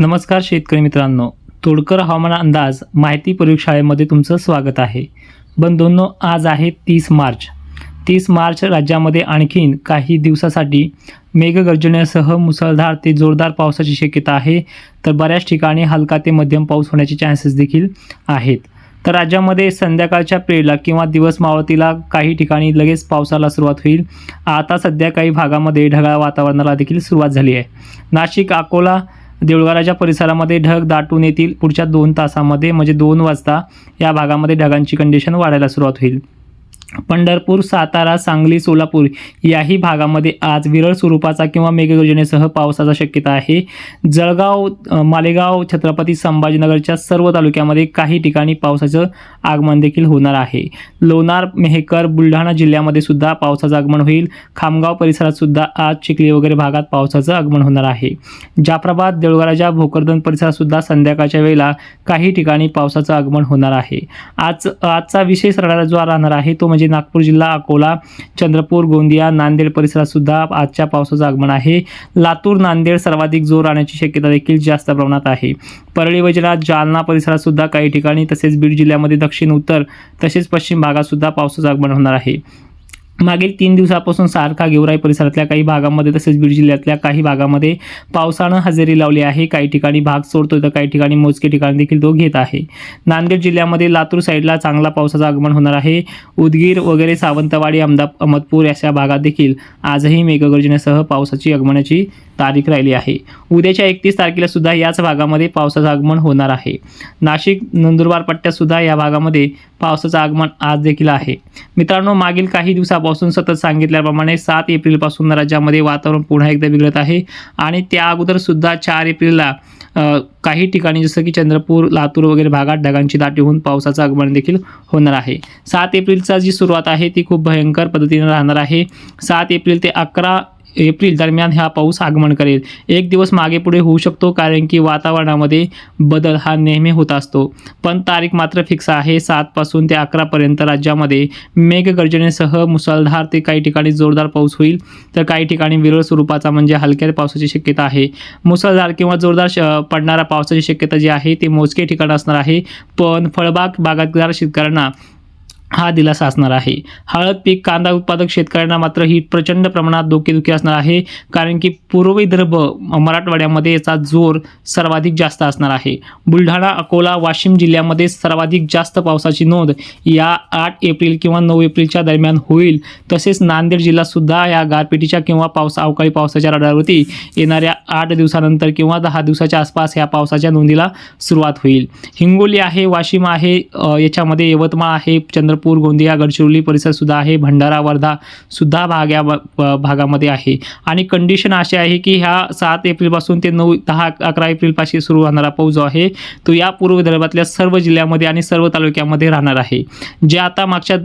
नमस्कार शेतकरी मित्रांनो. तोडकर हवामान अंदाज माहिती प्रयोगशाळेमध्ये तुमचं स्वागत आहे. बंधूंनो आज आहे तीस मार्च. तीस मार्च राज्यामध्ये आणखीन काही दिवसासाठी मेघगर्जनेसह मुसळधार ते जोरदार पावसाची शक्यता आहे. तर बऱ्याच ठिकाणी हलका ते मध्यम पाऊस होण्याचे चान्सेस देखील आहेत. तर राज्यामध्ये संध्याकाळच्या पिरेला किंवा दिवस मावळतीला काही ठिकाणी लगेच पावसाला सुरुवात होईल. आता सध्या काही भागामध्ये ढगाळ वातावरणाला देखील सुरुवात झाली आहे. नाशिक अकोला देऊळगाराच्या परिसरामध्ये ढग दाटून येतील. पुढच्या दोन तासामध्ये म्हणजे दोन वाजता या भागामध्ये ढगांची कंडिशन वाढायला सुरुवात होईल. पंढरपूर सातारा सांगली सोलापूर याही भागामध्ये आज विरळ स्वरूपाचा किंवा मेघगर्जनेसह पावसाचा शक्यता आहे. जळगाव मालेगाव छत्रपती संभाजीनगरच्या सर्व तालुक्यामध्ये काही ठिकाणी पावसाचं आगमन देखील होणार आहे. लोणार मेहकर बुलढाणा जिल्ह्यामध्ये सुद्धा पावसाचं आगमन होईल. खामगाव परिसरात सुद्धा आज चिखली वगैरे भागात पावसाचं आगमन होणार आहे. जाफराबाद देऊळगाराच्या भोकरदन परिसरात सुद्धा संध्याकाळच्या वेळेला काही ठिकाणी पावसाचं आगमन होणार आहे. आज आजचा विशेष रडार जो राहणार आहे तो म्हणजे म्हणजे नागपूर जिल्हा अकोला चंद्रपूर गोंदिया नांदेड परिसरात सुद्धा आजच्या पावसाचं आगमन आहे. लातूर नांदेड सर्वाधिक जोर राहण्याची शक्यता देखील जास्त प्रमाणात आहे. परळी वजनात जालना परिसरात सुद्धा काही ठिकाणी तसेच बीड जिल्ह्यामध्ये दक्षिण उत्तर तसेच पश्चिम भागात सुद्धा पावसाचं आगमन होणार आहे. मागील तीन दिवसापासून सारखा गेवराई परिसरातल्या काही भागामध्ये तसेच बीड जिल्ह्यातल्या काही भागामध्ये पावसानं हजेरी लावली आहे. काही ठिकाणी भाग सोडतोय तर काही ठिकाणी मोजके ठिकाणी देखील तो घेत आहे. नांदेड जिल्ह्यामध्ये लातूर साईडला चांगला पावसाचं आगमन होणार आहे. उदगीर वगैरे सावंतवाडी अहमदा अहमदपूर अशा भागात देखील आजही मेघगर्जनेसह पावसाची आगमनाची तारीख राहिली आहे. उद्याच्या एकतीस तारखेला सुद्धा याच भागामध्ये पावसाचं आगमन होणार आहे. नाशिक नंदुरबार पट्ट्यात सुद्धा या भागामध्ये पावसाचं आगमन आज देखील आहे. मित्रांनो मागील काही दिवसापासून सतत सांगितल्याप्रमाणे सात एप्रिलपासून राज्यामध्ये वातावरण पुन्हा एकदा बिघडत आहे. आणि त्या अगोदरसुद्धा चार एप्रिलला काही ठिकाणी जसं की चंद्रपूर लातूर वगैरे भागात ढगांची दाटी होऊन पावसाचं आगमन देखील होणार आहे. सात एप्रिलचा जी सुरुवात आहे ती खूप भयंकर पद्धतीने राहणार आहे. सात एप्रिल ते अकरा एप्रिल दरम्यान हा पाऊस आगमन करेल. एक दिवस मागे पुढे होऊ शकतो कारण की वातावरणामध्ये बदल हा नेहमी होत असतो. पण तारीख मात्र फिक्स आहे. सातपासून ते अकरापर्यंत राज्यामध्ये मेघगर्जनेसह मुसळधार ते काही ठिकाणी जोरदार पाऊस होईल. तर काही ठिकाणी विरळ स्वरूपाचा म्हणजे हलक्या पावसाची शक्यता आहे. मुसळधार किंवा जोरदार श पडणारा पावसाची शक्यता जी आहे ती मोजके ठिकाण असणार आहे. पण फळबाग बागायतदार शेतकऱ्यांना हा दिलासा असणार आहे. हळद पीक कांदा उत्पादक शेतकऱ्यांना मात्र ही प्रचंड प्रमाणात डोकेदुखी असणार आहे. कारण की पूर्व विदर्भ मराठवाड्यामध्ये याचा जोर सर्वाधिक जास्त असणार आहे. बुलढाणा अकोला वाशिम जिल्ह्यामध्ये सर्वाधिक जास्त पावसाची नोंद या आठ एप्रिल किंवा नऊ एप्रिलच्या दरम्यान होईल. तसेच नांदेड जिल्हासुद्धा या गारपिटीच्या किंवा पावस अवकाळी पावसाच्या रडारवरती येणाऱ्या आठ दिवसानंतर किंवा दहा दिवसाच्या आसपास या पावसाच्या नोंदीला सुरुवात होईल. हिंगोली आहे वाशिम आहे याच्यामध्ये यवतमाळ आहे चंद्रपूर गोंदिया गडचिरोली परिसर सुद्धा आहे. भंडारा वर्धा सुद्धा भाग या भागामध्ये आहे. आणि कंडिशन अशी आहे की ह्या सात एप्रिलपासून ते नऊ दहा अकरा एप्रिलपासून सुरू होणारा पाऊस जो आहे तो या पूर्व विदर्भातल्या सर्व जिल्ह्यामध्ये आणि सर्व तालुक्यामध्ये राहणार आहे. जे आता मागच्या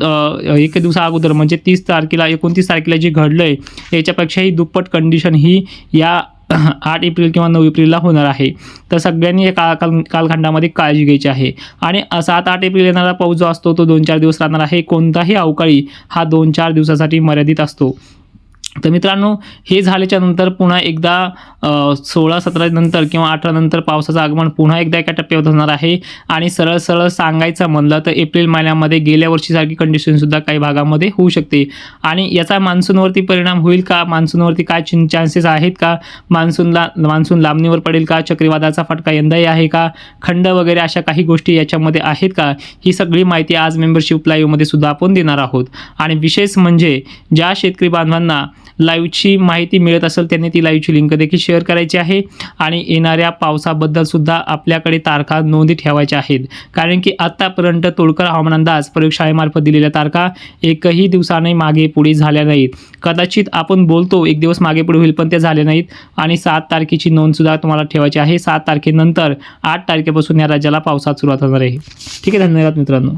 एक दिवसा अगोदर म्हणजे तीस तारखेला एकोणतीस तारखेला जे घडलंय याच्यापेक्षाही दुप्पट कंडिशन ही या आठ एप्रिल किंवा नऊ एप्रिलला होणार आहे. तर सगळ्यांनी या काळ काल कालखंडामध्ये काळजी घ्यायची आहे. आणि सात आठ एप्रिल येणारा पाऊस जो असतो तो दोन चार दिवस राहणार आहे. कोणताही अवकाळी हा दोन चार दिवसासाठी मर्यादित असतो. तर मित्रांनो हे झाल्याच्यानंतर पुन्हा एकदा सोळा सतरा नंतर किंवा अठरा नंतर पावसाचं आगमन पुन्हा एकदा एका टप्प्यावर होणार आहे. आणि सरळ सरळ सांगायचं म्हणलं तर एप्रिल महिन्यामध्ये गेल्या वर्षीसारखी कंडिशनसुद्धा काही भागामध्ये होऊ शकते. आणि याचा मान्सूनवरती परिणाम होईल का? मान्सूनवरती काय चिन चान्सेस आहेत का? मान्सूनला मान्सून लांबणीवर पडेल का? चक्रीवादाचा फटका यंदाही आहे का? खंड वगैरे अशा काही गोष्टी याच्यामध्ये आहेत का? ही सगळी माहिती आज मेंबरशिप लाईव्हमध्ये सुद्धा आपण देणार आहोत. आणि विशेष म्हणजे ज्या शेतकरी बांधवांना लाईव्हची माहिती मिळत असेल त्यांनी ती लाईव्हची लिंक देखील शेअर करायची आहे. आणि येणाऱ्या पावसाबद्दल सुद्धा आपल्याकडे तारखा नोंदी ठेवायच्या आहेत. कारण की आत्तापर्यंत तोडकर हवामान अंदाज प्रयोगशाळेमार्फत दिलेल्या तारखा एकही दिवसाने मागे पुढे झाल्या नाहीत. कदाचित आपण बोलतो एक दिवस मागे पुढे होईल पण ते झाले नाहीत. आणि सात तारखेची नोंदसुद्धा तुम्हाला ठेवायची आहे. सात तारखेनंतर आठ तारखेपासून या राज्याला पावसात सुरुवात होणार आहे. ठीक आहे धन्यवाद मित्रांनो.